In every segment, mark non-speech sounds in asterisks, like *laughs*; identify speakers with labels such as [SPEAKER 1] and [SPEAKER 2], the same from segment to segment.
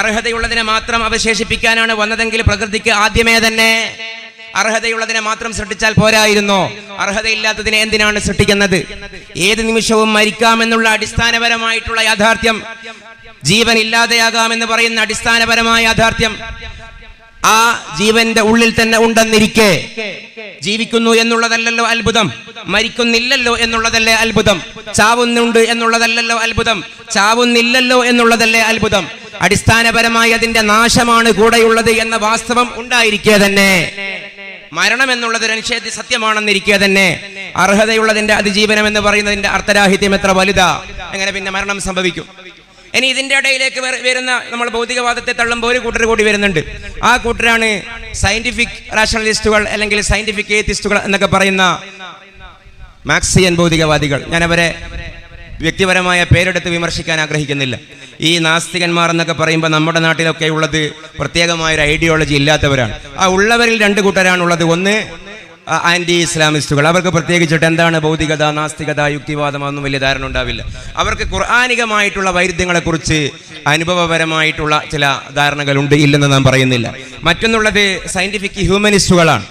[SPEAKER 1] അർഹതയുള്ളതിനെ മാത്രം അവശേഷിപ്പിക്കാനാണ് വന്നതെങ്കിൽ പ്രകൃതിക്ക് ആദ്യമേ തന്നെ അർഹതയുള്ളതിനെ മാത്രം സൃഷ്ടിച്ചാൽ പോരായിരുന്നോ. അർഹതയില്ലാത്തതിനെ എന്തിനാണ് സൃഷ്ടിക്കുന്നത്? ഏത് നിമിഷവും മരിക്കാമെന്നുള്ള അടിസ്ഥാനപരമായിട്ടുള്ള യാഥാർത്ഥ്യം ജീവൻ ഇല്ലാതെയാകാമെന്ന് പറയുന്ന അടിസ്ഥാനപരമായ യാഥാർത്ഥ്യം ആ ജീവന്റെ ഉള്ളിൽ തന്നെ ഉണ്ടെന്നിരിക്കെ. ജീവിക്കുന്നു എന്നുള്ളതല്ലല്ലോ അത്ഭുതം മരിക്കുന്നില്ലല്ലോ എന്നുള്ളതല്ലേ അത്ഭുതം ചാവുന്നുണ്ട് എന്നുള്ളതല്ലല്ലോ അത്ഭുതം ചാവുന്നില്ലല്ലോ എന്നുള്ളതല്ലേ അത്ഭുതം. അടിസ്ഥാനപരമായി അതിന്റെ നാശമാണ് കൂടെയുള്ളത് എന്ന വാസ്തവം ഉണ്ടായിരിക്കെ തന്നെ. മരണം എന്നുള്ളത് ഒരു നിഷേധ സത്യമാണെന്നിരിക്കെ തന്നെ. അർഹതയുള്ളതിന്റെ അതിജീവനം എന്ന് പറയുന്നതിന്റെ അർത്ഥരാഹിത്യം എത്ര വലുതാ? എങ്ങനെ പിന്നെ മരണം സംഭവിക്കും? ഇനി ഇതിന്റെ ഇടയിലേക്ക് വരുന്ന നമ്മൾ ഭൗതികവാദത്തെ തള്ളുമ്പോൾ ഒരു കൂട്ടർ കൂടി വരുന്നുണ്ട്. ആ കൂട്ടരാണ് സയന്റിഫിക് റാഷണലിസ്റ്റുകൾ അല്ലെങ്കിൽ സയന്റിഫിക് ഏത്തിസ്റ്റുകൾ എന്നൊക്കെ പറയുന്ന മാക്സിയൻ ഭൗതികവാദികൾ. ഞാൻ അവരെ വ്യക്തിപരമായ പേരെടുത്ത് വിമർശിക്കാൻ ആഗ്രഹിക്കുന്നില്ല. ഈ നാസ്തികന്മാർ എന്നൊക്കെ പറയുമ്പോൾ നമ്മുടെ നാട്ടിലൊക്കെ ഉള്ളത് പ്രത്യേകമായ ഒരു ഐഡിയോളജി ഇല്ലാത്തവരാണ്. ആ ഉള്ളവരിൽ രണ്ട് കൂട്ടരാണ് ഉള്ളത് ഒന്ന് ആന്റി ഇസ്ലാമിസ്റ്റുകൾ അവർക്ക് പ്രത്യേകിച്ചിട്ട് എന്താണ് ഭൗതികത നാസ്തികത യുക്തിവാദം ഒന്നും വലിയ ധാരണ ഉണ്ടാവില്ല. അവർക്ക് ഖുർആാനികമായിട്ടുള്ള വൈരുദ്ധ്യങ്ങളെക്കുറിച്ച് അനുഭവപരമായിട്ടുള്ള ചില ധാരണകളുണ്ട് ഇല്ലെന്ന് നാം പറയുന്നില്ല. മറ്റൊന്നുള്ളത് സയന്റിഫിക് ഹ്യൂമനിസ്റ്റുകളാണ്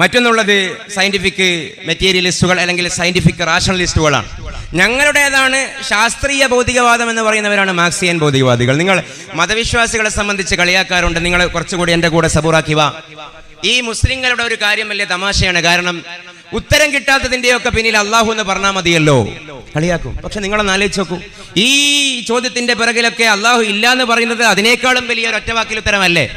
[SPEAKER 1] മറ്റൊന്നുള്ളത് സയന്റിഫിക് മെറ്റീരിയലിസ്റ്റുകൾ അല്ലെങ്കിൽ സയന്റിഫിക് റാഷണലിസ്റ്റുകളാണ് ഞങ്ങളുടേതാണ് ശാസ്ത്രീയ ഭൗതികവാദം എന്ന് പറയുന്നവരാണ് മാർക്സിയൻ ഭൗതികവാദികൾ. നിങ്ങൾ മതവിശ്വാസികളെ സംബന്ധിച്ച് കളിയാക്കാറുണ്ട്. നിങ്ങൾ കുറച്ചുകൂടി എന്റെ കൂടെ സബൂറാക്കി വാ. ഈ മുസ്ലിങ്ങളുടെ ഒരു കാര്യം വലിയ തമാശയാണ്. കാരണം ഉത്തരം കിട്ടാത്തതിന്റെയൊക്കെ പിന്നിൽ അള്ളാഹു എന്ന് പറഞ്ഞാൽ മതിയല്ലോ. കളിയാക്കും. പക്ഷെ നിങ്ങളൊന്ന് ആലോചിച്ച് നോക്കൂ. ഈ ചോദ്യത്തിന്റെ പിറകിലൊക്കെ അള്ളാഹു ഇല്ല എന്ന് പറയുന്നത് അതിനേക്കാളും വലിയ ഒറ്റവാക്കിൽ ഉത്തരമല്ലേ?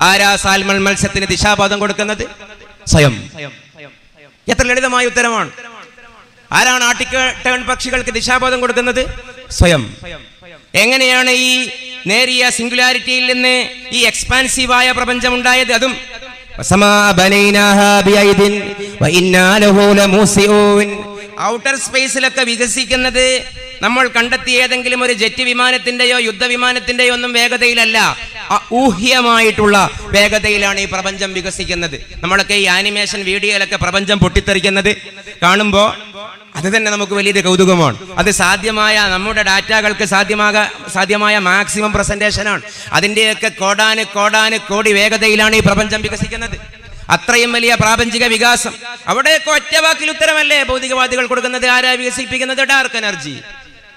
[SPEAKER 1] ആരാ സാൽമൺ മത്സ്യത്തിന് ദിശാബോധം കൊടുക്കുന്നത്? സ്വയം. എത്ര ലളിതമായ ഉത്തരമാണ്. ആരാണ് ആട്ടിക്കേൺ പക്ഷികൾക്ക് ദിശാബോധം കൊടുക്കുന്നത്? സ്വയം. എങ്ങനെയാണ് ഈ നേരിയ സിംഗുലാരിറ്റിയിൽ നിന്ന് ഈ എക്സ്പാൻസീവായ പ്രപഞ്ചം ഉണ്ടായത് അതും ഔട്ടർ സ്പേസിലൊക്കെ വികസിക്കുന്നത് നമ്മൾ കണ്ടെത്തിയ ഏതെങ്കിലും ഒരു ജെറ്റ് വിമാനത്തിന്റെയോ യുദ്ധവിമാനത്തിന്റെയോ ഒന്നും വേഗതയിലല്ല. ഊഹ്യമായിട്ടുള്ള വേഗതയിലാണ് ഈ പ്രപഞ്ചം വികസിക്കുന്നത്. നമ്മളൊക്കെ ഈ ആനിമേഷൻ വീഡിയോയിലൊക്കെ പ്രപഞ്ചം പൊട്ടിത്തെറിക്കുന്നത് കാണുമ്പോൾ അത് തന്നെ നമുക്ക് വലിയൊരു കൗതുകമാണ്. അത് സാധ്യമായ നമ്മുടെ ഡാറ്റകൾക്ക് സാധ്യമാകാ സാധ്യമായ മാക്സിമം പ്രസന്റേഷനാണ്. അതിന്റെയൊക്കെ കോടാന് കോടാന് കോടി വേഗതയിലാണ് ഈ പ്രപഞ്ചം വികസിക്കുന്നത്. അത്രയും വലിയ പ്രാപഞ്ചിക വികാസം. അവിടെയൊക്കെ ഒറ്റവാക്കിൽ ഉത്തരമല്ലേ? ഭൗതികവാദികൾ കൊടുക്കുന്നത് ആരാ വികസിപ്പിക്കുന്നത്? Dark energy.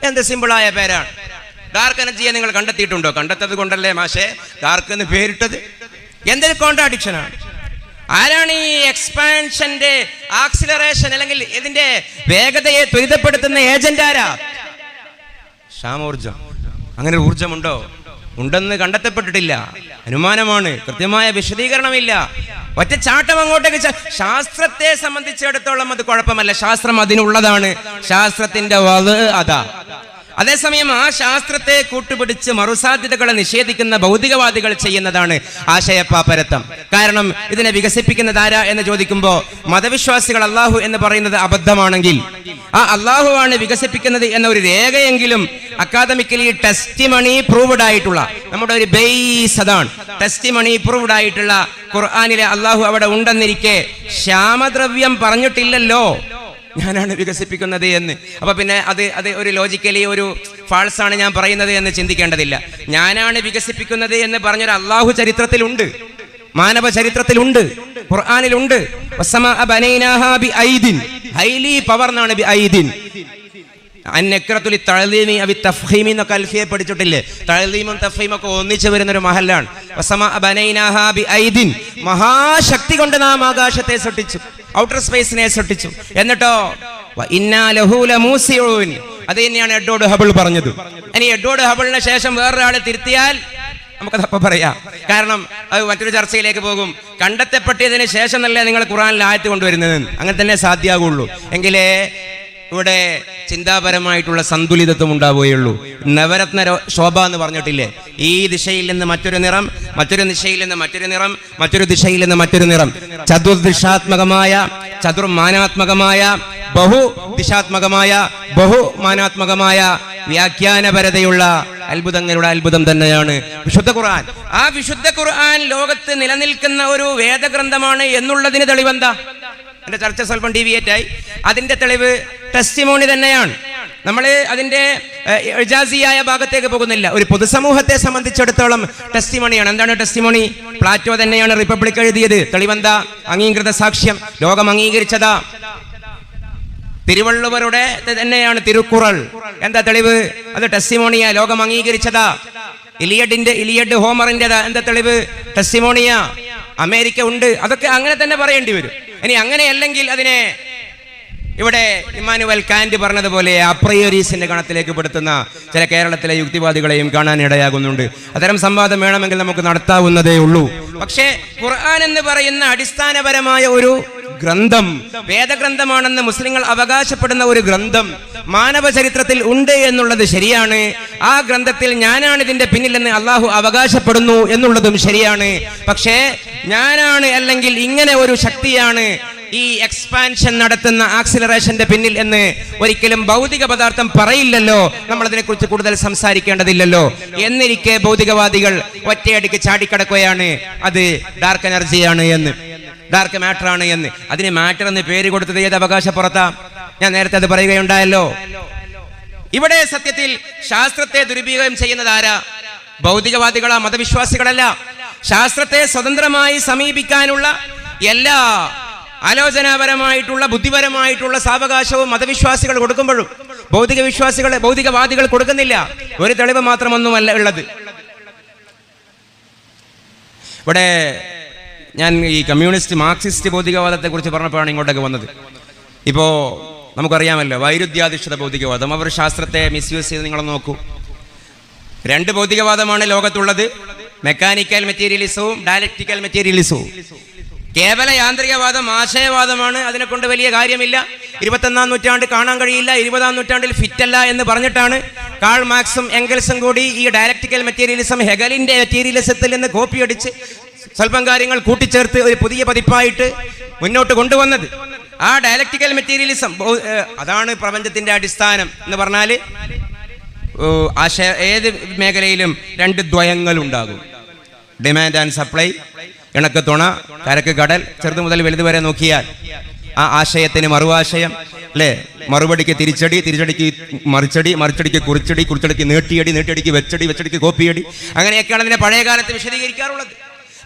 [SPEAKER 1] എന്ത് സിമ്പിളായ പേരാണ്. ഡാർക്ക് എനർജിയെ നിങ്ങൾ കണ്ടെത്തിയിട്ടുണ്ടോ? കണ്ടെത്തത് കൊണ്ടല്ലേ മാഷേ? ഡാർക്ക് എന്ന് പേരിട്ടത്. എന്തൊരു കോൺട്രാഡിക്ഷനാണ് ആരാണ് ഈ എക്സ്പാൻഷന്റെ ആക്സിലറേഷൻ അല്ലെങ്കിൽ ഇതിന്റെ വേഗതയെ ത്വരിതപ്പെടുത്തുന്ന ഏജന്റ് ആരാ? ക്ഷാമോർജം അങ്ങനെ ഊർജമുണ്ടോ ഉണ്ടെന്ന് കണ്ടെത്തപ്പെട്ടിട്ടില്ല. അനുമാനമാണ്. കൃത്യമായ വിശദീകരണമില്ല. ഒറ്റ ചാട്ടം അങ്ങോട്ടേക്ക് ശാസ്ത്രത്തെ സംബന്ധിച്ചിടത്തോളം അത് കുഴപ്പമല്ല. ശാസ്ത്രം അതിനുള്ളതാണ്. ശാസ്ത്രത്തിന്റെ വത് അതാ. അതേസമയം ആ ശാസ്ത്രത്തെ കൂട്ടുപിടിച്ച് മറുസാധ്യതകളെ നിഷേധിക്കുന്ന ഭൗതികവാദികൾ ചെയ്യുന്നതാണ് ആശയപ്പാപ്പരത്വം കാരണം ഇതിനെ വികസിപ്പിക്കുന്നത് ആരാ എന്ന് ചോദിക്കുമ്പോൾ മതവിശ്വാസികൾ അള്ളാഹു എന്ന് പറയുന്നത് അബദ്ധമാണെങ്കിൽ ആ അള്ളാഹു ആണ് വികസിപ്പിക്കുന്നത് എന്ന ഒരു രേഖയെങ്കിലും അക്കാദമിക്കലി ടെസ്റ്റ് മണി പ്രൂവ്ഡ് ആയിട്ടുള്ള നമ്മുടെ ഒരു ബേസ് അതാണ്. ടെസ്റ്റ് മണി പ്രൂവ്ഡ് ആയിട്ടുള്ള ഖുർആാനിലെ അള്ളാഹു അവിടെ ഉണ്ടെന്നിരിക്കെ ശ്യാമദ്രവ്യം പറഞ്ഞിട്ടില്ലല്ലോ. *laughs* ഞാനാണ് വികസിപ്പിക്കുന്നത് എന്ന്. അപ്പൊ പിന്നെ അത് അത് ഒരു ലോജിക്കലി ഒരു ഫാൾസ് ആണ് ഞാൻ പറയുന്നത് എന്ന് ചിന്തിക്കേണ്ടതില്ല. ഞാനാണ് വികസിപ്പിക്കുന്നത് എന്ന് പറഞ്ഞൊരു അള്ളാഹു ചരിത്രത്തിലുണ്ട്. മാനവ ചരിത്രത്തിലുണ്ട്. ഖുർആാനിലുണ്ട്. ഹൈലി പവർ എന്നാണ് അന്നക്രത്തുലി തഴലീമി അവി തഫ്ഹീമി എന്നൊക്കെ അൽഫിയെ പഠിച്ചിട്ടില്ലേ? തഴലീമും തഫീമും ഒക്കെ ഒന്നിച്ചു വരുന്ന ഒരു മഹലാണ്. മഹാശക്തി കൊണ്ട് നാം ആകാശത്തെ സൃഷ്ടിച്ചു. ഔട്ടർ സ്പേസിനെ സൃഷ്ടിച്ചു. എന്നിട്ടോ. അത് തന്നെയാണ് എഡ്വേർഡ് ഹബിൾ പറഞ്ഞത്. ഇനി എഡ്വേർഡ് ഹബിളിന് ശേഷം വേറൊരാളെ തിരുത്തിയാൽ നമുക്ക് അപ്പം പറയാം. കാരണം അത് മറ്റൊരു ചർച്ചയിലേക്ക് പോകും. കണ്ടെത്തപ്പെട്ടതിന് ശേഷം നല്ല നിങ്ങൾ ഖുറാനിൽ ആയത്ത് കൊണ്ടുവരുന്നത്. അങ്ങനെ തന്നെ സാധ്യമാകുള്ളൂ എങ്കിലേ ഇവിടെ ചിന്താപരമായിട്ടുള്ള സന്തുലിതത്വം ഉണ്ടാവുകയുള്ളൂ. നവരത്ന ശോഭ എന്ന് പറഞ്ഞിട്ടില്ലേ? ഈ ദിശയിൽ നിന്ന് മറ്റൊരു നിറം മറ്റൊരു ദിശയിൽ നിന്ന് മറ്റൊരു നിറം മറ്റൊരു ദിശയിൽ നിന്ന് മറ്റൊരു നിറം. ചതുർദിശാത്മകമായ ചതുർമാനാത്മകമായ ബഹു ദിശാത്മകമായ ബഹുമാനാത്മകമായ വ്യാഖ്യാനപരതയുള്ള അത്ഭുതങ്ങളുടെ അത്ഭുതം തന്നെയാണ് വിശുദ്ധ ഖുർആൻ. ആ വിശുദ്ധ ഖുർആൻ ലോകത്ത് നിലനിൽക്കുന്ന ഒരു വേദഗ്രന്ഥമാണ് എന്നുള്ളതിന് തെളിവെന്താ? എന്റെ ചർച്ച സ്വല്പം ഡീവിയേറ്റായി ആയി. അതിന്റെ തെളിവ് ടെസ്റ്റിമോണി തന്നെയാണ്. നമ്മൾ അതിന്റെ എജാസിയായ ഭാഗത്തേക്ക് പോകുന്നില്ല. ഒരു പൊതുസമൂഹത്തെ സംബന്ധിച്ചിടത്തോളം ടെസ്റ്റിമണിയാണ് എന്താണ് ടെസ്റ്റിമണി പ്ലാറ്റോ തന്നെയാണ് റിപ്പബ്ലിക് എഴുതിയത്. തെളിവന്ത? അംഗീകൃത സാക്ഷ്യം. ലോകം അംഗീകരിച്ചതാ. തിരുവള്ളുവരുടെ തന്നെയാണ് തിരുക്കുറൾ. എന്താ തെളിവ്? അത് ടെസ്റ്റിമോണിയ ലോകം അംഗീകരിച്ചതാ. ഇലിയഡിന്റെ ഇലിയഡ് ഹോമറിന്റെതാ. എന്താ തെളിവ്? ടെസ്റ്റിമോണിയ അമേരിക്ക ഉണ്ട്. അതൊക്കെ അങ്ങനെ തന്നെ പറയേണ്ടി വരും. ഇനി അങ്ങനെയല്ലെങ്കിൽ അതിനെ ഇവിടെ ഇമ്മാനുവൽ കാന്റ് പറഞ്ഞതുപോലെ അപ്രയോരീസിന്റെ ഗണത്തിലേക്ക് പെടുത്തുന്ന ചില കേരളത്തിലെ യുക്തിവാദികളെയും കാണാൻ ഇടയാകുന്നുണ്ട്. അത്തരം സംവാദം വേണമെങ്കിൽ നമുക്ക് നടത്താവുന്നതേ ഉള്ളൂ. പക്ഷേ ഖുർആൻ എന്ന് പറയുന്ന അടിസ്ഥാനപരമായ ഒരു ഗ്രന്ഥം വേദഗ്രന്ഥമാണെന്ന് മുസ്ലിങ്ങൾ അവകാശപ്പെടുന്ന ഒരു ഗ്രന്ഥം മാനവ ചരിത്രത്തിൽ ഉണ്ട് എന്നുള്ളത് ശരിയാണ്. ആ ഗ്രന്ഥത്തിൽ ഞാനാണ് ഇതിന്റെ പിന്നിലെന്ന് അള്ളാഹു അവകാശപ്പെടുന്നു എന്നുള്ളതും ശരിയാണ്. പക്ഷേ ഞാനാണ് അല്ലെങ്കിൽ ഇങ്ങനെ ഒരു ശക്തിയാണ് ഈ എക്സ്പാൻഷൻ നടത്തുന്ന ആക്സിലറേഷന്റെ പിന്നിൽ എന്ന് ഒരിക്കലും ഭൗതിക പദാർത്ഥം പറയില്ലല്ലോ. നമ്മൾ അതിനെക്കുറിച്ച് കൂടുതൽ സംസാരിക്കേണ്ടതില്ലല്ലോ. എന്നിരിക്കെ ഭൗതികവാദികൾ ഒറ്റയടിക്ക് ചാടിക്കടക്കുകയാണ്. അത് ഡാർക്ക് എനർജിയാണ് എന്ന്. ഡാർക്ക് മാറ്റർ ആണ് എന്ന്. അതിന് മാറ്റർ എന്ന് പേര് കൊടുത്തത് ഏത് അവകാശപ്പുറത്താ? ഞാൻ നേരത്തെ അത് പറയുകയുണ്ടായല്ലോ. ഇവിടെ സത്യത്തിൽ ശാസ്ത്രത്തെ ദുരുപയോഗം ചെയ്യുന്നത് ആരാ? ഭൗതികവാദികളാ മതവിശ്വാസികളല്ല. ശാസ്ത്രത്തെ സ്വതന്ത്രമായി സമീപിക്കാനുള്ള എല്ലാ ആലോചനാപരമായിട്ടുള്ള ബുദ്ധിപരമായിട്ടുള്ള സാവകാശവും മതവിശ്വാസികൾ കൊടുക്കുമ്പോഴും ഭൗതിക വിശ്വാസികളെ ഭൗതികവാദികൾ കൊടുക്കുന്നില്ല. ഒരു തെളിവ് മാത്രമൊന്നുമല്ല ഉള്ളത്. ഇവിടെ ഞാൻ ഈ കമ്മ്യൂണിസ്റ്റ് മാർക്സിസ്റ്റ് ഭൗതികവാദത്തെ കുറിച്ച് പറഞ്ഞപ്പോഴാണ് ഇങ്ങോട്ടേക്ക് വന്നത്. ഇപ്പോ നമുക്കറിയാമല്ലോ വൈരുദ്ധ്യാധിഷ്ഠിത ഭൗതികവാദം. അവർ ശാസ്ത്രത്തെ മിസ്യൂസ് ചെയ്ത് നിങ്ങൾ നോക്കൂ. രണ്ട് ഭൗതികവാദമാണ് ലോകത്തുള്ളത്. മെക്കാനിക്കൽ മെറ്റീരിയലിസവും ഡയലക്റ്റിക്കൽ മെറ്റീരിയലിസവും കേവല യാന്ത്രികവാദം ആശയവാദമാണ്. അതിനെ കൊണ്ട് വലിയ കാര്യമില്ല. ഇരുപത്തൊന്നാം നൂറ്റാണ്ട് കാണാൻ കഴിയില്ല. ഇരുപതാം നൂറ്റാണ്ടിൽ ഫിറ്റല്ല എന്ന് പറഞ്ഞിട്ടാണ് കാൾ മാക്സും എംഗൽസും കൂടി ഈ ഡയലക്റ്റിക്കൽ മെറ്റീരിയലിസം ഹെഗലിന്റെ മെറ്റീരിയലിസത്തിൽ നിന്ന് കോപ്പി അടിച്ച് സ്വല്പം കാര്യങ്ങൾ കൂട്ടിച്ചേർത്ത് ഒരു പുതിയ പതിപ്പായിട്ട് മുന്നോട്ട് കൊണ്ടുവന്നത്. ആ ഡയലക്റ്റിക്കൽ മെറ്റീരിയലിസം അതാണ് പ്രപഞ്ചത്തിന്റെ അടിസ്ഥാനം എന്ന് പറഞ്ഞാൽ ആശയ ഏത് മേഖലയിലും രണ്ട് ദ്വയങ്ങൾ ഉണ്ടാകും. ഡിമാൻഡ് ആൻഡ് സപ്ലൈ ഇണക്ക് തുണ കരക്ക് കടൽ ചെറുത് മുതൽ വലുത് വരെ നോക്കിയാൽ ആ ആശയത്തിന് മറുവാശയം അല്ലേ? മറുപടിക്ക് തിരിച്ചടി തിരിച്ചടിക്ക് മറിച്ചടി മറിച്ചടിക്ക് കുറിച്ചടി കുറിച്ചടിക്ക് നീട്ടിയടി നീട്ടിയടിക്ക് വെച്ചടി വെച്ചടിക്ക് കോപ്പിയടി. അങ്ങനെയൊക്കെയാണ് അതിനെ പഴയ കാലത്ത് വിശദീകരിക്കാറുള്ളത്.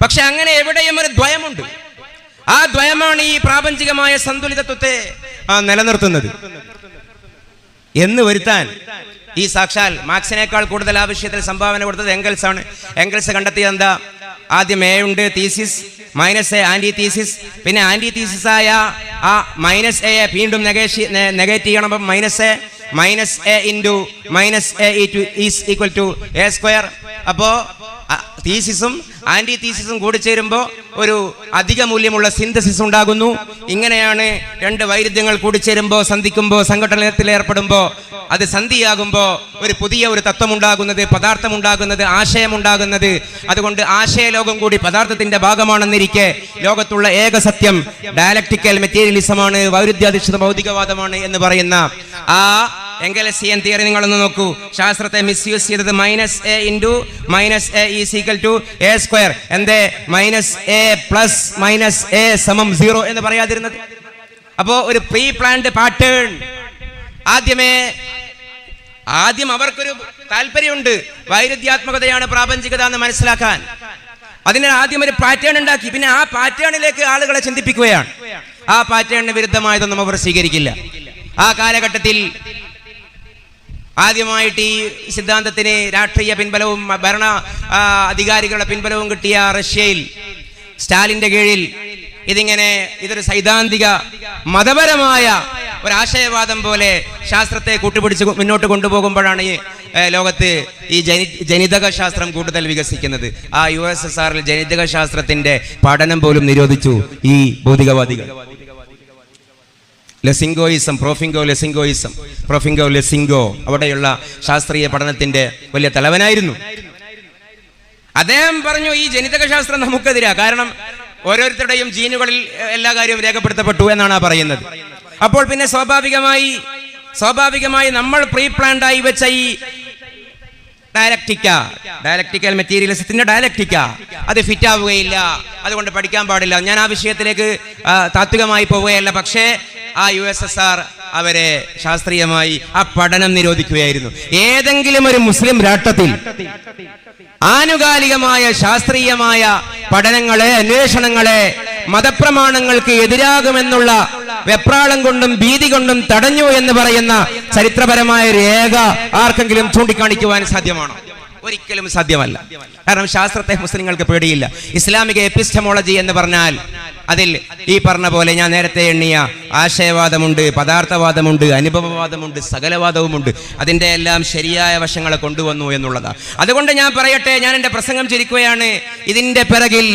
[SPEAKER 1] പക്ഷെ അങ്ങനെ എവിടെയും ഒരു ദ്വയമുണ്ട്. ആ ദ്വയമാണ് ഈ പ്രാപഞ്ചികമായ സന്തുലിതത്വത്തെ നിലനിർത്തുന്നത്. എന്ന് വരുത്താൻ ഈ സാക്ഷാൽ മാർക്സിനേക്കാൾ കൂടുതൽ ആ വിഷയത്തിൽ സംഭാവന കൊടുത്തത് എംഗൽസ് ആണ്. എംഗൽസ് കണ്ടെത്തിയത് എന്താ? ആദ്യം എ ഉണ്ട് thesis minus A antithesis പിന്നെ ആന്റി തീസിസ് ആയ ആ മൈനസ് എ വീണ്ടും നെഗേറ്റ് ചെയ്യണം അപ്പം minus A minus A into minus A is equal to A square അപ്പോൾ തീസിസും ആന്റി തീസിസും കൂടി ചേരുമ്പോൾ ഒരു അധിക മൂല്യമുള്ള സിന്തസിസ് ഉണ്ടാകുന്നു. ഇങ്ങനെയാണ് രണ്ട് വൈരുദ്ധ്യങ്ങൾ കൂടി ചേരുമ്പോൾ സന്ധിക്കുമ്പോൾ സംഘടനത്തിൽ ഏർപ്പെടുമ്പോൾ അത് സന്ധിയാകുമ്പോൾ ഒരു പുതിയ ഒരു തത്വം ഉണ്ടാകുന്നത് പദാർത്ഥം ഉണ്ടാകുന്നത് ആശയം ഉണ്ടാകുന്നത് അതുകൊണ്ട് ആശയലോകം കൂടി പദാർത്ഥത്തിന്റെ ഭാഗമാണെന്നിരിക്കെ ലോകത്തുള്ള ഏക സത്യം ഡയലക്ടിക്കൽ മെറ്റീരിയലിസമാണ് വൈരുദ്ധ്യാധിഷ്ഠിത ഭൗതികവാദമാണ് എന്ന് പറയുന്ന ആ എങ്കലസിയൻ തിയറി നിങ്ങളൊന്ന് നോക്കൂ. ശാസ്ത്രത്തെ മിസ്യൂസ് ചെയ്തത് minus A into minus A is equal to A square എന്തേ? Minus A plus minus A സമം സീറോ എന്ന് പറയാതിരുന്നത്. അപ്പോ ഒരു പ്രീ പ്ലാൻഡ് പാറ്റേൺ ആദ്യമേ ആദ്യം അവർക്കൊരു താല്പര്യമുണ്ട്. വൈരുദ്ധ്യാത്മകതയാണ് പ്രാപഞ്ചികത എന്ന് മനസ്സിലാക്കാൻ. അതിന് ആദ്യം ഒരു പാറ്റേൺ ഉണ്ടാക്കി. പിന്നെ ആ പാറ്റേണിലേക്ക് ആളുകളെ ചിന്തിപ്പിക്കുകയാണ്. ആ പാറ്റേണിന് വിരുദ്ധമായതൊന്നും അവർ സ്വീകരിക്കില്ല. ആ കാലഘട്ടത്തിൽ ആദ്യമായിട്ട് ഈ സിദ്ധാന്തത്തിന് രാഷ്ട്രീയ പിൻബലവും ഭരണ അധികാരികളുടെ പിൻബലവും കിട്ടിയ റഷ്യയിൽ സ്റ്റാലിന്റെ കീഴിൽ ഇതിങ്ങനെ ഇതൊരു സൈദ്ധാന്തിക മതപരമായ ഒരാശയവാദം പോലെ ശാസ്ത്രത്തെ കൂട്ടുപിടിച്ച് മുന്നോട്ട് കൊണ്ടുപോകുമ്പോഴാണ് ഈ ലോകത്ത് ഈ ജനി ജനിതക ശാസ്ത്രം കൂടുതൽ വികസിക്കുന്നത്. ആ യു എസ് എസ് ആറിൽ ജനിതക ശാസ്ത്രത്തിന്റെ പഠനം പോലും നിരോധിച്ചു ഈ ഭൗതികവാദികൾ. ലെസിംഗോയിസം പ്രോഫിംഗോ ലെസിംഗോയിസം പ്രോഫിംഗോ ലെസിംഗോ അവിടെയുള്ള ശാസ്ത്രീയ പഠനത്തിന്റെ വലിയ തലവനായിരുന്നു. അദ്ദേഹം പറഞ്ഞു ഈ ജനിതക ശാസ്ത്രം നമുക്കെതിരാ. കാരണം ഓരോരുത്തരുടെയും ജീനുകളിൽ എല്ലാ കാര്യവും രേഖപ്പെടുത്തപ്പെട്ടു എന്നാണ് പറയുന്നത്. അപ്പോൾ പിന്നെ സ്വാഭാവികമായി സ്വാഭാവികമായി നമ്മൾ പ്രീ പ്ലാൻഡ് ആയി വെച്ച ഈ ഡയലക്റ്റിക്ക ഡയലക്റ്റിക്കൽ മെറ്റീരിയലിസത്തിന്റെ ഡയലക്റ്റിക്ക അത് ഫിറ്റ് ആവുകയില്ല. അതുകൊണ്ട് പഠിക്കാൻ പാടില്ല. ഞാൻ ആ വിഷയത്തിലേക്ക് താത്വികമായി പോവുകയല്ല. പക്ഷേ ആ യു എസ് എസ് ആർ അവരെ ശാസ്ത്രീയമായി ആ പഠനം നിരോധിക്കുകയായിരുന്നു. ഏതെങ്കിലും ഒരു മുസ്ലിം രാഷ്ട്രത്തിൽ ആനുകാലികമായ ശാസ്ത്രീയമായ പഠനങ്ങളെ അന്വേഷണങ്ങളെ മതപ്രമാണങ്ങൾക്ക് എതിരാകുമെന്നുള്ള വെപ്രാളം കൊണ്ടും ഭീതി കൊണ്ടും തടഞ്ഞു എന്ന് പറയുന്ന ചരിത്രപരമായ രേഖ ആർക്കെങ്കിലും ചൂണ്ടിക്കാണിക്കുവാൻ സാധ്യമാണോ? ഒരിക്കലും സാധ്യമല്ല കാരണം ശാസ്ത്രത്തെ മുസ്ലിങ്ങൾക്ക് പേടിയില്ല. ഇസ്ലാമിക എപ്പിസ്റ്റമോളജി എന്ന് പറഞ്ഞാൽ അതിൽ ഈ പറഞ്ഞ പോലെ ഞാൻ നേരത്തെ എണ്ണിയ ആശയവാദമുണ്ട് പദാർത്ഥവാദമുണ്ട് അനുഭവവാദമുണ്ട് സകലവാദവുമുണ്ട്. അതിന്റെ എല്ലാം ശരിയായ വശങ്ങളെ കൊണ്ടുവന്നു എന്നുള്ളതാണ് അതുകൊണ്ട് ഞാൻ പറയട്ടെ ഞാൻ എന്റെ പ്രസംഗം ചിരിക്കുകയാണ്. ഇതിന്റെ പിറകിൽ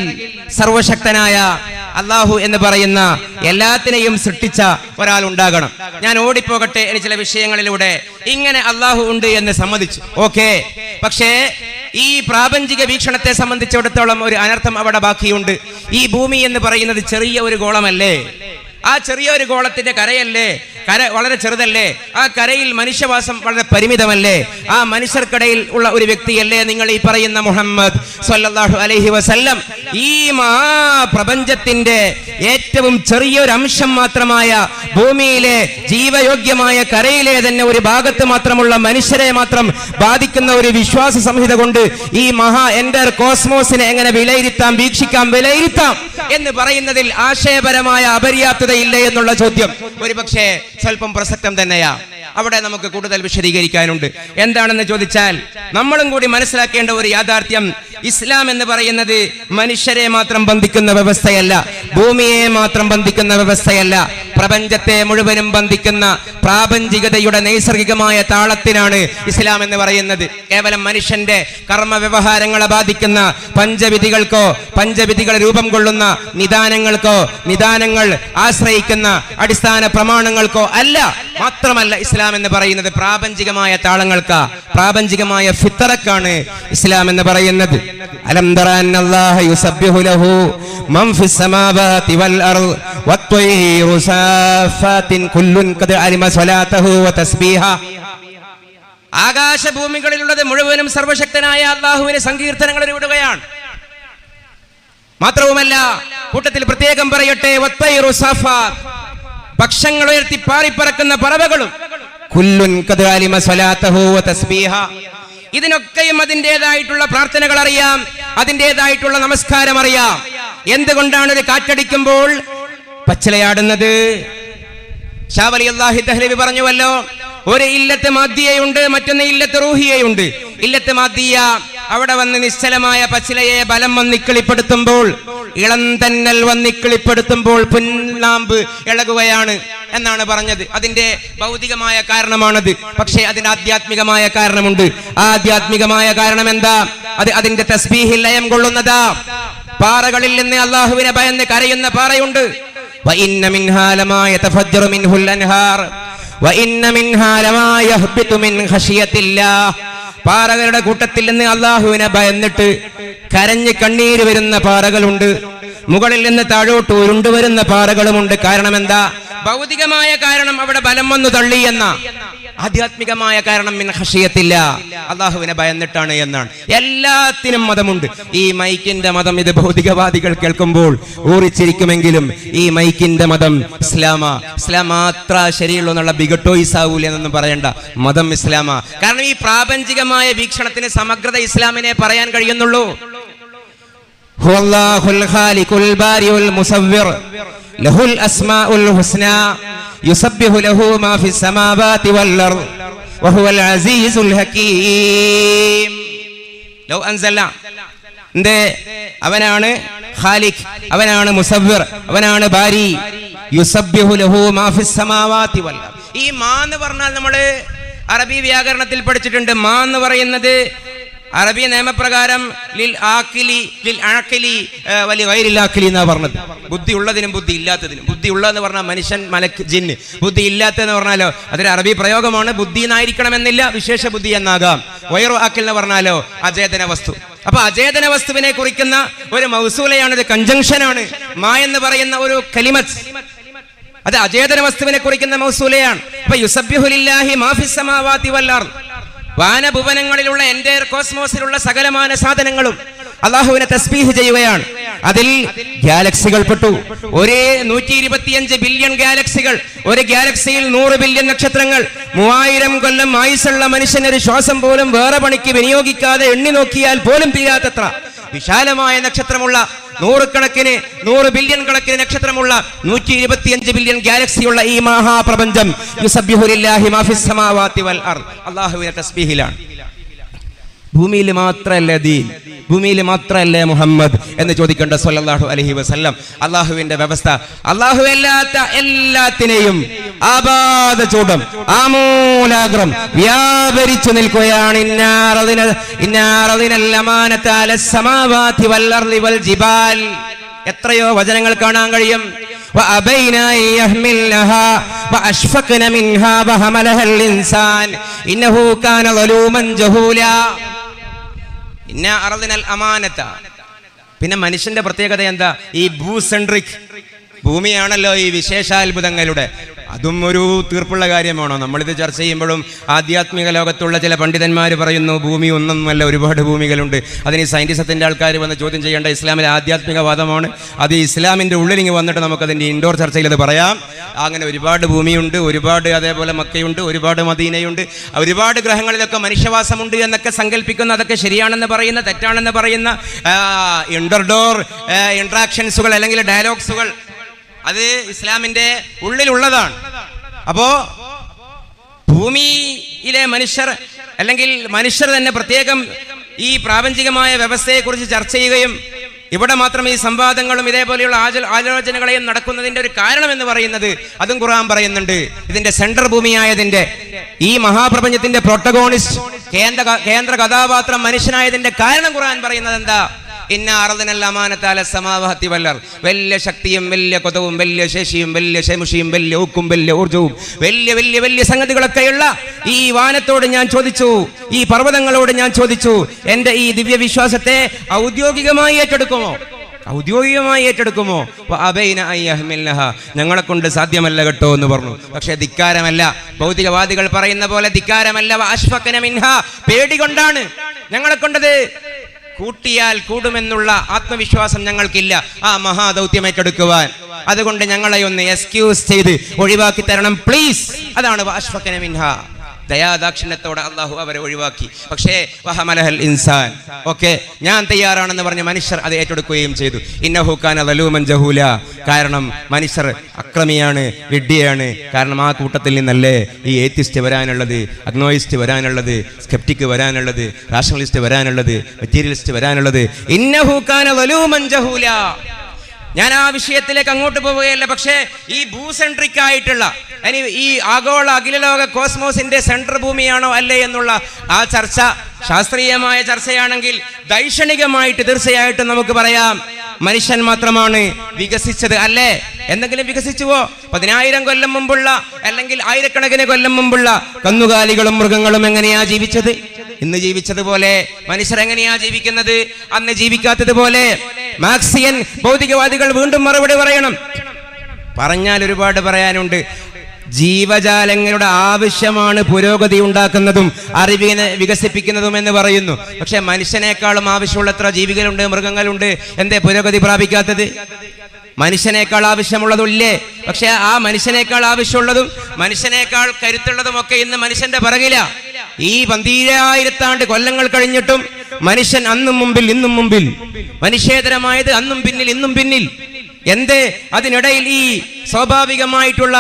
[SPEAKER 1] സർവശക്തനായ അള്ളാഹു എന്ന് പറയുന്ന എല്ലാത്തിനെയും സൃഷ്ടിച്ച ഒരാൾ ഉണ്ടാകണം. ഞാൻ ഓടിപ്പോകട്ടെ ഇനി ചില വിഷയങ്ങളിലൂടെ. ഇങ്ങനെ അള്ളാഹു ഉണ്ട് എന്ന് സമ്മതിച്ചു. ഓക്കെ? പക്ഷേ ഈ പ്രാപഞ്ചിക വീക്ഷണത്തെ സംബന്ധിച്ചിടത്തോളം ഒരു അനർത്ഥം അവിടെ ബാക്കിയുണ്ട്. ഈ ഭൂമി എന്ന് പറയുന്നത് ചെറിയ ഒരു ഗോളമല്ലേ? ആ ചെറിയ ഒരു ഗോളത്തിന്റെ കരയല്ലേ? കര വളരെ ചെറുതല്ലേ? ആ കരയിൽ മനുഷ്യവാസം വളരെ പരിമിതമല്ലേ? ആ മനുഷ്യർക്കിടയിൽ ഉള്ള ഒരു വ്യക്തിയല്ലേ നിങ്ങൾ ഈ പറയുന്ന മുഹമ്മദ് സല്ലല്ലാഹു അലൈഹി വസല്ലം. ഈ പ്രപഞ്ചത്തിന്റെ ഏറ്റവും ചെറിയൊരു അംശം മാത്രമായ ഭൂമിയിലെ ജീവയോഗ്യമായ കരയിലെ തന്നെ ഒരു ഭാഗത്ത് മാത്രമുള്ള മനുഷ്യരെ മാത്രം ബാധിക്കുന്ന ഒരു വിശ്വാസ സംഹിത കൊണ്ട് ഈ മഹാ എന്റർ കോസ്മോസിനെ എങ്ങനെ വിലയിരുത്താം വീക്ഷിക്കാം വിലയിരുത്താം എന്ന് പറയുന്നതിൽ ആശയപരമായ അപര്യാപ്തതയില്ലേ എന്നുള്ള ചോദ്യം. ഒരുപക്ഷെ സ്വല്പം പ്രസക്തം തന്നെയാ അവിടെ നമുക്ക് കൂടുതൽ വിശദീകരിക്കാനുണ്ട്. എന്താണെന്ന് ചോദിച്ചാൽ നമ്മളും കൂടി മനസ്സിലാക്കേണ്ട ഒരു യാഥാർത്ഥ്യം ഇസ്ലാം എന്ന് പറയുന്നത് മനുഷ്യരെ മാത്രം ബന്ധിക്കുന്ന വ്യവസ്ഥയല്ല ഭൂമിയെ മാത്രം ബന്ധിക്കുന്ന വ്യവസ്ഥയല്ല പ്രപഞ്ചത്തെ മുഴുവനും ബന്ധിക്കുന്ന പ്രാപഞ്ചികതയുടെ നൈസർഗികമായ താളത്തിനാണ് ഇസ്ലാം എന്ന് പറയുന്നത്. കേവലം മനുഷ്യന്റെ കർമ്മ വ്യവഹാരങ്ങളെ ബാധിക്കുന്ന പഞ്ചവിധികൾക്കോ പഞ്ചവിധികൾ രൂപം കൊള്ളുന്ന നിദാനങ്ങൾക്കോ നിദാനങ്ങൾ ആശ്രയിക്കുന്ന അടിസ്ഥാന പ്രമാണങ്ങൾക്കോ അല്ല മാത്രമല്ല ഇസ്ലാം എന്ന് പറയുന്നത് പ്രാപഞ്ചികമായ താളങ്ങൾക്ക്. പ്രാപഞ്ചികമായ ഫിത്തറക്കാണ് ഇസ്ലാം എന്ന് പറയുന്നത് ആകാശഭൂമികളിലുള്ളത് മുഴുവനും സർവശക്തനായ അള്ളാഹുവിന് സങ്കീർത്തനങ്ങൾ ഇടുകയാണ്. മാത്രവുമല്ല കൂട്ടത്തിൽ പ്രത്യേകം പറയട്ടെ പക്ഷങ്ങളുയർത്തി പാറിപ്പറക്കുന്ന പറവകളും ഇതിനൊക്കെയും അതിന്റെതായിട്ടുള്ള പ്രാർത്ഥനകൾ അറിയാം അതിന്റെതായിട്ടുള്ള നമസ്കാരം അറിയാം എന്തുകൊണ്ടാണ് ഇത് കാറ്റടിക്കുമ്പോൾ പച്ചിലയാടുന്നത്? ഷാവലി പറഞ്ഞുവല്ലോ ഒരു ഇല്ലത്ത് മാദ്യയുണ്ട് മറ്റൊന്ന് ഇല്ലത്ത് റൂഹിയയുണ്ട്. ഇല്ലത്ത് മാദ്ദിയ അവിടെ വന്ന് നിശ്ചലമായ പച്ചിലയെ ബലം വന്നിക്കിളിപ്പെടുത്തുമ്പോൾ ഇളം തന്നൽ വന്നിക്കിളിപ്പെടുത്തുമ്പോൾ പുന്നാമ്പ് ഇളകുകയാണ് എന്നാണ് പറഞ്ഞത് അതിന്റെ ഭൗതികമായ കാരണമാണത് പക്ഷേ അതിന് ആധ്യാത്മികമായ കാരണമുണ്ട് ആധ്യാത്മികമായ കാരണം എന്താ അത് അതിന്റെ തസ്ബീഹിൽ ലയം കൊള്ളുന്നതാ പാറകളിൽ നിന്ന് അള്ളാഹുവിനെ ഭയന്ന് കരയുന്ന പാറയുണ്ട് وإن منها لما يتفجر منه الأنهار وإن منها لما يهبط من خشية الله പാറകളുടെ കൂട്ടത്തിൽ നിന്ന് അള്ളാഹുവിനെ ഭയന്നിട്ട് കരഞ്ഞ് കണ്ണീര് വരുന്ന പാറകളുണ്ട്. മുകളിൽ നിന്ന് താഴോട്ട് ഉരുണ്ടുവരുന്ന പാറകളുമുണ്ട്. കാരണം എന്താ ഭൗതികമായ കാരണം അവിടെ ബലം വന്നു തള്ളി എന്ന. ആധ്യാത്മികമായ കാരണം പിന്നെ ഹഷിയത്തില്ല അള്ളാഹുവിനെ ഭയന്നിട്ടാണ് എന്നാണ്. എല്ലാത്തിനും മതമുണ്ട്. ഈ മൈക്കിന്റെ മതം ഇത് ഭൗതികവാദികൾ കേൾക്കുമ്പോൾ ഊറിച്ചിരിക്കുമെങ്കിലും ഈ മൈക്കിന്റെ മതം ഇസ്ലാമ. ഇസ്ലാം മാത്ര ശരിയുള്ളൂ എന്നുള്ള ബിഗട്ടോയിസ് ആവൂല എന്നൊന്നും പറയണ്ട. മതം ഇസ്ലാമ. കാരണം ഈ പ്രാപഞ്ചികമായ വീക്ഷണത്തിന് സമഗ്രത ഇസ്ലാമിനെ പറയാൻ കഴിയുന്നുള്ളൂ. ഹുവല്ലാഹുൽ ഖാലിഖുൽ ബാരിഉൽ മുസവ്വിർ. ലഹുൽ അസ്മാഉൽ ഹുസ്ന. يسبح له ما في السماوات والأرض وهو العزيز الحكيم لو أنزلنا എന്തേ അവനാണ് ഖാലിഖ് അവനാണ് മുസവ്വിർ അവനാണ് ബാരി യുസബ്ബിഹു ലഹു മാ ഫിസ് സമാവാതി വൽ അർദ്. ഈ മാ എന്ന് പറഞ്ഞാൽ നമ്മൾ അറബി വ്യാകരണത്തിൽ പഠിച്ചിട്ടുണ്ട് മാ എന്ന് പറയുന്നത് അറബി നിയമപ്രകാരം ലിൽ ആക്കിലി ലിൽ അഴക്കിലി വലിയ വൈരില്ലാക്കിലി എന്നാണ് പറഞ്ഞത്. ബുദ്ധി ഉള്ളതിനും ബുദ്ധി ഇല്ലാത്തതിനും. ബുദ്ധി ഉള്ളതെന്ന് പറഞ്ഞാൽ മനുഷ്യൻ മലക്ക് ജിന്ന് ബുദ്ധി ഇല്ലാത്തതെന്ന് പറഞ്ഞാലോ അതൊരു അറബി പ്രയോഗമാണ്. ബുദ്ധി എന്നായിരിക്കണമെന്നില്ല വിശേഷ ബുദ്ധി എന്നാകാം. വയറു ആക്കിൽ എന്ന് പറഞ്ഞാലോ അചേതന വസ്തു. അപ്പൊ അചേതന വസ്തുവിനെ കുറിക്കുന്ന ഒരു മൗസൂലയാണ് ഒരു കഞ്ചങ്ഷനാണ് മാ എന്ന് പറയുന്ന ഒരു കലിമത്ത്. അത് അചേതന വസ്തുവിനെ കുറിക്കുന്ന മൗസൂലയാണ്. അപ്പൊ യുസബ്ബിഹുലില്ലാഹി മാഫിസമാവാതി വല്ലാർ വാനഭുവനങ്ങളിലുള്ള എന്റെ കോസ്മോസിലുള്ള സകലമാന സാധനങ്ങളും അള്ളാഹുവിനെ തസ്ബീഹ് ചെയ്യുകയാണ്. അതിൽ ഗാലക്സികൾ പെട്ടു ഒരേ നൂറ്റി ഇരുപത്തിയഞ്ച് ബില്യൺ ഗാലക്സികൾ ഒരു ഗാലക്സിയിൽ നൂറ് ബില്യൺ നക്ഷത്രങ്ങൾ മൂവായിരം കൊല്ലം ആയുസുള്ള മനുഷ്യൻ ഒരു ശ്വാസം പോലും വേറെ പണിക്ക് വിനിയോഗിക്കാതെ എണ്ണി നോക്കിയാൽ പോലും തീരാത്തത്ര വിശാലമായ നക്ഷത്രമുള്ള നൂറുകണക്കിന് നൂറ് ബില്യൺ കണക്കിന് നക്ഷത്രമുള്ള നൂറ്റി ഇരുപത്തിയഞ്ച് ബില്യൺ ഗാലക്സിയുള്ള ഈ മഹാപ്രപഞ്ചം അള്ളാഹുവിന്റെ തസ്ബീഹിലാണ്. ഭൂമിയിൽ മാത്രല്ലേ ദീൻ? ഭൂമിയിൽ മാത്രല്ലേ മുഹമ്മദ്? എന്ന് ചോദിക്കേണ്ട സൊല്ലാഹു അലഹി വസ്ല്ലാം. അള്ളാഹുവിന്റെ വ്യവസ്ഥ. അള്ളാഹു അല്ലാത്ത എല്ലാത്തിനെയും ആപാത ചൂടം ആമൂലാഗ്രം വ്യാപരിച്ചു നിൽക്കുകയാണ്. ഇന്നാറതിന ഇന്നാറതിനല്ലമാനത്താല സമാവാതി വല്ലർലി വൽ ജിബാൽ. എത്രയോ വചനങ്ങൾ കാണാൻ കഴിയും. ഇന്നഹു കാന ജഹൂല. ഇന്ന അറദിനൽ അമാനത്ത. പിന്നെ മനുഷ്യന്റെ പ്രത്യേകത എന്താ? ഈ ഭൂസെൻട്രിക്. ഭൂമിയാണല്ലോ ഈ വിശേഷാത്ഭുതങ്ങളുടെ. അതും ഒരു തീർപ്പുള്ള കാര്യമാണോ? നമ്മളിത് ചർച്ച ചെയ്യുമ്പോഴും ആധ്യാത്മിക ലോകത്തുള്ള ചില പണ്ഡിതന്മാർ പറയുന്നു ഭൂമി ഒന്നൊന്നുമല്ല ഒരുപാട് ഭൂമികളുണ്ട്. അതിന് സയന്റിസത്തിന്റെ ആൾക്കാർ വന്ന് ചോദ്യം ചെയ്യേണ്ട ഇസ്ലാമിലെ ആധ്യാത്മിക വാദമാണ്. അത് ഇസ്ലാമിന്റെ ഉള്ളിലിങ്ങ് വന്നിട്ട് നമുക്കതിന്റെ ഇൻഡോർ ചർച്ചയിൽ അത് പറയാം. അങ്ങനെ ഒരുപാട് ഭൂമിയുണ്ട് ഒരുപാട് അതേപോലെ മക്കയുണ്ട് ഒരുപാട് മദീനയുണ്ട്. ഒരുപാട് ഗ്രഹങ്ങളിലൊക്കെ മനുഷ്യവാസമുണ്ട് എന്നൊക്കെ സങ്കല്പിക്കുന്ന അതൊക്കെ ശരിയാണെന്ന് പറയുന്ന തെറ്റാണെന്ന് പറയുന്ന ഇൻഡർഡോർ ഇൻട്രാക്ഷൻസുകൾ അല്ലെങ്കിൽ ഡയലോഗ്സുകൾ അത് ഇസ്ലാമിന്റെ ഉള്ളിലുള്ളതാണ്. അപ്പോ ഭൂമിയിലെ മനുഷ്യർ അല്ലെങ്കിൽ മനുഷ്യർ തന്നെ പ്രത്യേകം ഈ പ്രാപഞ്ചികമായ വ്യവസ്ഥയെക്കുറിച്ച് ചർച്ച ചെയ്യുകയും ഇവിടെ മാത്രം ഈ സംവാദങ്ങളും ഇതേപോലെയുള്ള ആലോചനകളെയും നടക്കുന്നതിന്റെ ഒരു കാരണം എന്ന് പറയുന്നത് അതും ഖുർആൻ പറയുന്നുണ്ട്. ഇതിന്റെ സെൻട്രൽ ഭൂമിയായതിന്റെ ഈ മഹാപ്രപഞ്ചത്തിന്റെ പ്രോട്ടഗോണിസ്റ്റ് കേന്ദ്ര കേന്ദ്ര കഥാപാത്രം മനുഷ്യനായതിന്റെ കാരണം ഖുർആൻ പറയുന്നത് എന്താ? ഇന്ന അറദിനല്ലാമാനത്താല സമാവഹത്തി വല്ലർ വലിയ ശക്തിയും വലിയ കൊതവും വലിയ ശേഷിയും വലിയ ശേമുഷിയും വലിയ ഊക്കും വലിയ ഊർജവും വലിയ വലിയ വലിയ സംഗതികളൊക്കെയുള്ള ഈ വാനത്തോട് ഞാൻ ചോദിച്ചു ഈ പർവതങ്ങളോട് ഞാൻ ചോദിച്ചു എന്റെ ഈ ദിവ്യവിശ്വാസത്തെ ഔദ്യോഗികമായി ഏറ്റെടുക്കുമോ? ഔദ്യോഗികമായി ഏറ്റെടുക്കുമോ. ഞങ്ങളെ കൊണ്ട് സാധ്യമല്ല കേട്ടോ എന്ന് പറഞ്ഞു. പക്ഷേ ധിക്കാരമല്ല. ഭൗതികവാദികൾ പറയുന്ന പോലെ ധിക്കാരമല്ല. പേടി കൊണ്ടാണ് ഞങ്ങളെ കൊണ്ടത്. കൂട്ടിയാൽ കൂടുമെന്നുള്ള ആത്മവിശ്വാസം ഞങ്ങൾക്കില്ല. ആ മഹാദൗത്യം ഏറ്റെടുക്കുവാൻ. അതുകൊണ്ട് ഞങ്ങളെ ഒന്ന് എക്സ്ക്യൂസ് ചെയ്ത് ഒഴിവാക്കി തരണം പ്ലീസ് അതാണ് വാഷ്ഫക്കന മിൻഹ ദയാദാക്ഷിണ്യത്തോടെ അള്ളാഹു അവരെ ഒഴിവാക്കി. പക്ഷേ വഹമലഹൽ ഇൻസാൻ. ഓക്കെ ഞാൻ തയ്യാറാണെന്ന് പറഞ്ഞ് മനുഷ്യർ അത് ഏറ്റെടുക്കുകയും ചെയ്തു. ഇന്നഹുഖാൻ അലൂമൻ ജഹൂല. കാരണം മനുഷ്യർ അക്രമിയാണ് വിഡ്ഢിയാണ്. കാരണം ആ കൂട്ടത്തിൽ നിന്നല്ലേ ഈ ഏത്തിസ്റ്റ് വരാനുള്ളത് അഗ്നോയിസ്റ്റ് വരാനുള്ളത് സ്കെപ്റ്റിക് വരാനുള്ളത് റാഷണലിസ്റ്റ് വരാനുള്ളത് മെറ്റീരിയലിസ്റ്റ് വരാനുള്ളത്. ഇന്നഹുഖാൻ അലൂമൻ ജഹൂല. ഞാൻ ആ വിഷയത്തിലേക്ക് അങ്ങോട്ട് പോവുകയല്ല പക്ഷേ ഈ ഭൂസെൻട്രിക് ആയിട്ടുള്ള ഇനി ഈ ആഗോള അഖിലലോക കോസ്മോസിന്റെ സെൻട്രൽ ഭൂമിയാണോ അല്ലേ എന്നുള്ള ആ ചർച്ച ശാസ്ത്രീയമായ ചർച്ചയാണെങ്കിൽ ദൈക്ഷണികമായിട്ട് തീർച്ചയായിട്ടും നമുക്ക് പറയാം മനുഷ്യൻ മാത്രമാണ് വികസിച്ചത് അല്ലേ? എന്തെങ്കിലും വികസിച്ചുവോ? പതിനായിരം കൊല്ലം മുമ്പുള്ള അല്ലെങ്കിൽ ആയിരക്കണക്കിന് കൊല്ലം മുമ്പുള്ള കന്നുകാലികളും മൃഗങ്ങളും എങ്ങനെയാ ജീവിച്ചത്? ഇന്ന് ജീവിച്ചതുപോലെ മനുഷ്യർ എങ്ങനെയാ ജീവിക്കുന്നത്? അന്ന് ജീവിക്കാത്തതുപോലെ മാർക്സിയൻ ഭൗതികവാദികൾ വീണ്ടും മറുപടി പറയണം. പറഞ്ഞാൽ ഒരുപാട് പറയാനുണ്ട്. ജീവജാലങ്ങളുടെ ആവശ്യമാണ് പുരോഗതി ഉണ്ടാക്കുന്നതും അറിവിനെ വികസിപ്പിക്കുന്നതും എന്ന് പറയുന്നു. പക്ഷെ മനുഷ്യനേക്കാളും ആവശ്യമുള്ളത്ര ജീവികളുണ്ട് മൃഗങ്ങളുണ്ട്. എന്തേ പുരോഗതി പ്രാപിക്കാത്തത്? മനുഷ്യനേക്കാൾ ആവശ്യമുള്ളതുമില്ലേ? പക്ഷെ ആ മനുഷ്യനേക്കാൾ ആവശ്യമുള്ളതും മനുഷ്യനേക്കാൾ കരുത്തുള്ളതും ഒക്കെ ഇന്ന് മനുഷ്യന്റെ പിറകില. ഈ പന്തീരായിരത്താണ്ട് കൊല്ലങ്ങൾ കഴിഞ്ഞിട്ടും മനുഷ്യൻ അന്നും മുമ്പിൽ ഇന്നും മുമ്പിൽ മനുഷ്യേതരമായത് അന്നും പിന്നിൽ ഇന്നും പിന്നിൽ. എന്ത്? അതിനിടയിൽ ഈ സ്വാഭാവികമായിട്ടുള്ള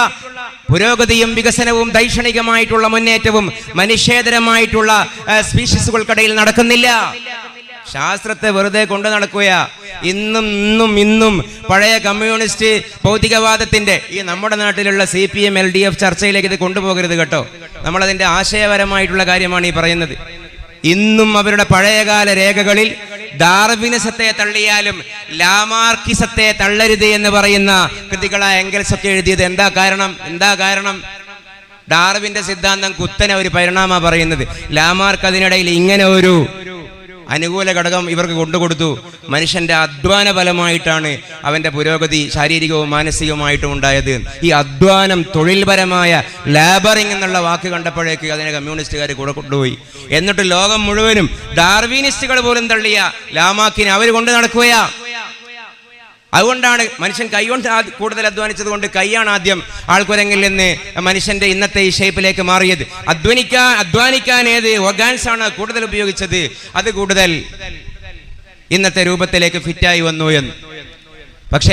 [SPEAKER 1] പുരോഗതിയും വികസനവും ദൈക്ഷണികമായിട്ടുള്ള മുന്നേറ്റവും മനുഷ്യേതരമായിട്ടുള്ള സ്പീഷീസുകൾക്കിടയിൽ നടക്കുന്നില്ല. ശാസ്ത്രത്തെ വെറുതെ കൊണ്ടു നടക്കുക ഇന്നും ഇന്നും ഇന്നും പഴയ കമ്മ്യൂണിസ്റ്റ് ഭൗതികവാദത്തിന്റെ ഈ നമ്മുടെ നാട്ടിലുള്ള C P M L D F ചർച്ചയിലേക്ക് ഇത് കൊണ്ടുപോകരുത് കേട്ടോ. നമ്മളതിന്റെ ആശയപരമായിട്ടുള്ള കാര്യമാണ് ഈ പറയുന്നത്. ഇന്നും അവരുടെ പഴയകാല രേഖകളിൽ ഡാർവിനിസത്തെ തള്ളിയാലും ലാമാർക്കിസത്തെ തള്ളരുത് എന്ന് പറയുന്ന കൃതികളായ എംഗൽസ് ഒക്കെ എഴുതിയത് എന്താ കാരണം? എന്താ കാരണം? ഡാർവിന്റെ സിദ്ധാന്തം കുത്തനെ ഒരു പരിണാമ പറയുന്നത്. ലാമാർക്ക് അതിനിടയിൽ ഇങ്ങനെ ഒരു അനുകൂല ഘടകം ഇവർക്ക് കൊണ്ടുകൊടുത്തു. മനുഷ്യന്റെ അധ്വാന ഫലമായിട്ടാണ് അവന്റെ പുരോഗതി ശാരീരികവും മാനസികവുമായിട്ടും ഉണ്ടായത്. ഈ അധ്വാനം തൊഴിൽപരമായ ലേബറിംഗ് എന്നുള്ള വാക്ക് കണ്ടപ്പോഴേക്ക് അതിനെ കമ്മ്യൂണിസ്റ്റുകാർ കൂടെ കൊണ്ടുപോയി. എന്നിട്ട് ലോകം മുഴുവനും ഡാർവിനിസ്റ്റുകൾ പോലും തള്ളിയ ലാമാക്കിനെ അവർ കൊണ്ട് നടക്കുകയാ. അതുകൊണ്ടാണ് മനുഷ്യൻ കൈകൊണ്ട് കൊണ്ട് കൂടുതൽ അധ്വാനിച്ചത് കൊണ്ട് കൈയാണ് ആദ്യം ആൾക്കുരങ്ങിൽ നിന്ന് മനുഷ്യന്റെ ഇന്നത്തെ ഈ ഷേപ്പിലേക്ക് മാറിയത്. അധ്വാനിക്കാൻ അധ്വാനിക്കാൻ ഏത് ഓർഗാൻസ് ആണ് കൂടുതൽ ഉപയോഗിച്ചത്? അത് കൂടുതൽ ഇന്നത്തെ രൂപത്തിലേക്ക് ഫിറ്റായി വന്നു എന്ന്. പക്ഷേ